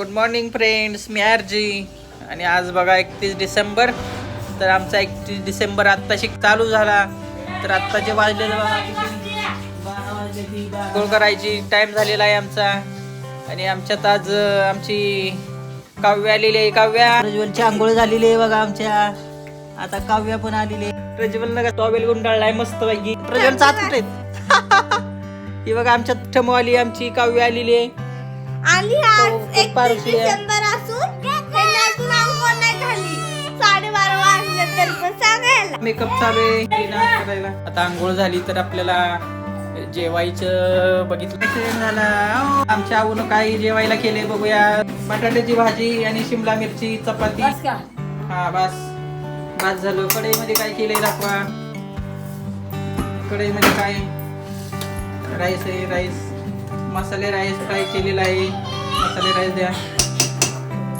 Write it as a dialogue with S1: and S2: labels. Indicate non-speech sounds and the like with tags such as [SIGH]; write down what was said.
S1: Good morning friends मी RG आणि आज बघा एकतीस डिसेंबर. तर आमचा एकतीस डिसेंबर आत्ताशी चालू झाला. तर आत्ताचे वाजले बघा वाजले करायची टाईम झालेला आहे आमचा. आणि आमच्यात आज आमची काव्य आलेली आहे. काव्या. प्रज्वलची आंघोळ झालेली आहे बघा आमच्या. आता काव्या पण आलेली आहे. प्रज्वल नका टॉवेल गुंडाळलाय मस्त पैकी प्रज्वल चालत कुठे [LAUGHS] ही बघा आमच्यात ठमो आली आमची काव्य आलेली आहे.
S2: आणि आज
S1: आहे.
S2: डिसेंबर असून त्यांनी अजून अंघोळ नाही झाली. साडेबारा वाजले तरी पण सांगायला.
S1: मेकअप चालू आहे. करायला आता आंघोळ झाली तर आपल्याला जेवायचं बघितलं. झाला. अहो, आमच्या आऊन काय जेवायला केले बघूया. बटाट्याची भाजी आणि शिमला मिरची चपाती. हा बस. बस झालं. कढईमध्ये काय केलंय दाखवा. कढईमध्ये काय? राईस आहे राईस. मसाले राईस फ्राय केलेला आहे. मसाले राईस द्या.